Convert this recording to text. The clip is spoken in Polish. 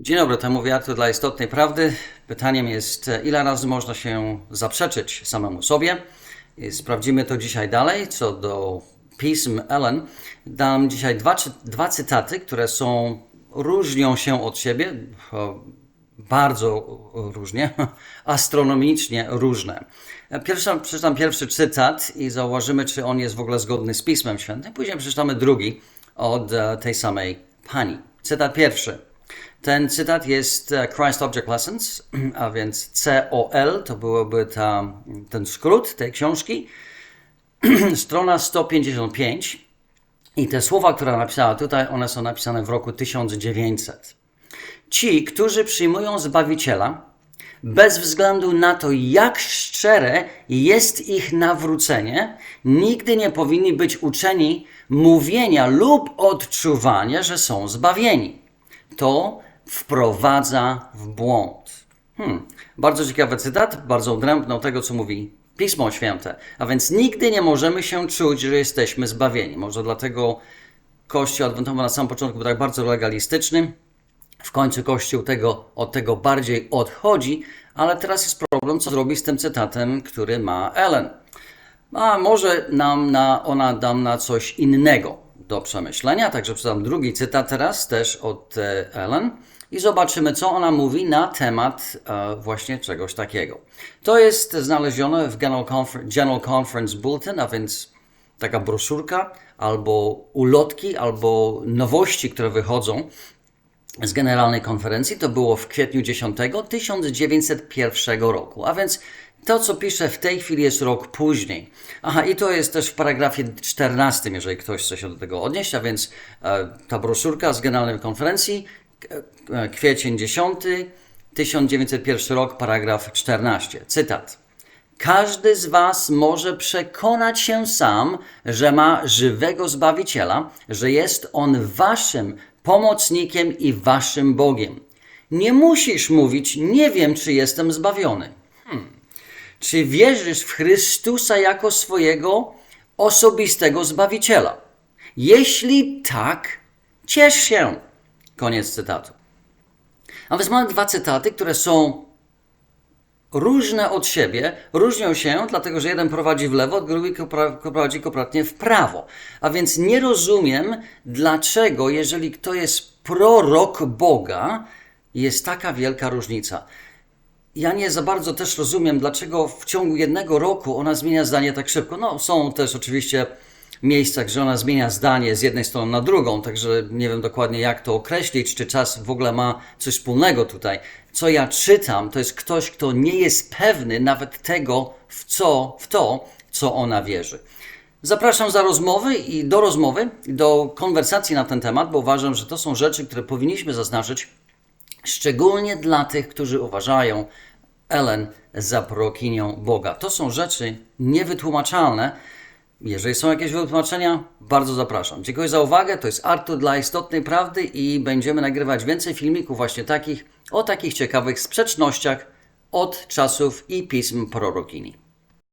Dzień dobry, to mówię Artur dla istotnej prawdy. Pytaniem jest, ile razy można się zaprzeczyć samemu sobie? Sprawdzimy to dzisiaj dalej. Co do pism Ellen, dam dzisiaj dwa, dwa cytaty, które są, różnią się od siebie, bardzo różnie, astronomicznie różne. Pierwsza, przeczytam pierwszy cytat i zauważymy, czy on jest w ogóle zgodny z Pismem Świętym. Później przeczytamy drugi od e, tej samej pani. Cytat pierwszy. Ten cytat jest e, Christ Object Lessons, a więc COL, to byłoby ta, ten skrót tej książki. Strona 155. I te słowa, które napisała tutaj, one są napisane w roku 1900. Ci, którzy przyjmują Zbawiciela, bez względu na to, jak szczere jest ich nawrócenie, nigdy nie powinni być uczeni mówienia lub odczuwania, że są zbawieni. To wprowadza w błąd. Hmm, bardzo ciekawy cytat, bardzo odrębny od tego, co mówi Pismo Święte. A więc nigdy nie możemy się czuć, że jesteśmy zbawieni. Może dlatego Kościół Adwentowy na samym początku był tak bardzo legalistyczny. W końcu Kościół tego, od tego bardziej odchodzi, ale teraz jest problem, co zrobić z tym cytatem, który ma Ellen. A może nam na, ona dam na coś innego do przemyślenia. Także przeczytam drugi cytat teraz, też od e, Ellen. I zobaczymy, co ona mówi na temat e, właśnie czegoś takiego. To jest znalezione w General, General Conference Bulletin, a więc taka broszurka, albo ulotki, albo nowości, które wychodzą z Generalnej Konferencji. To było w kwietniu 10 1901 roku. A więc to, co piszę w tej chwili, jest rok później. Aha, i to jest też w paragrafie 14, jeżeli ktoś chce się do tego odnieść. A więc e, ta broszurka z Generalnej Konferencji, k- e, kwiecień 10, 1901 rok, paragraf 14. Cytat. Każdy z Was może przekonać się sam, że ma żywego Zbawiciela, że jest On Waszym pomocnikiem i Waszym Bogiem. Nie musisz mówić, nie wiem, czy jestem zbawiony. Hmm. Czy wierzysz w Chrystusa jako swojego osobistego Zbawiciela? Jeśli tak, ciesz się. Koniec cytatu. A więc mamy dwa cytaty, które są różne od siebie, różnią się, dlatego że jeden prowadzi w lewo, drugi prowadzi kompletnie w prawo. A więc nie rozumiem, dlaczego, jeżeli kto jest prorok Boga, jest taka wielka różnica. Ja nie za bardzo też rozumiem, dlaczego w ciągu jednego roku ona zmienia zdanie tak szybko. No, są też oczywiście miejsca, gdzie ona zmienia zdanie z jednej strony na drugą, także nie wiem dokładnie jak to określić, czy czas w ogóle ma coś wspólnego tutaj. Co ja czytam, to jest ktoś, kto nie jest pewny nawet tego, w co, w to, co ona wierzy. Zapraszam za rozmowy i do rozmowy, do konwersacji na ten temat, bo uważam, że to są rzeczy, które powinniśmy zaznaczyć szczególnie dla tych, którzy uważają Ellen za prorokinią Boga. To są rzeczy niewytłumaczalne. Jeżeli są jakieś wytłumaczenia, bardzo zapraszam. Dziękuję za uwagę. To jest Artur dla istotnej prawdy i będziemy nagrywać więcej filmików właśnie takich, o takich ciekawych sprzecznościach od czasów i pism prorokini.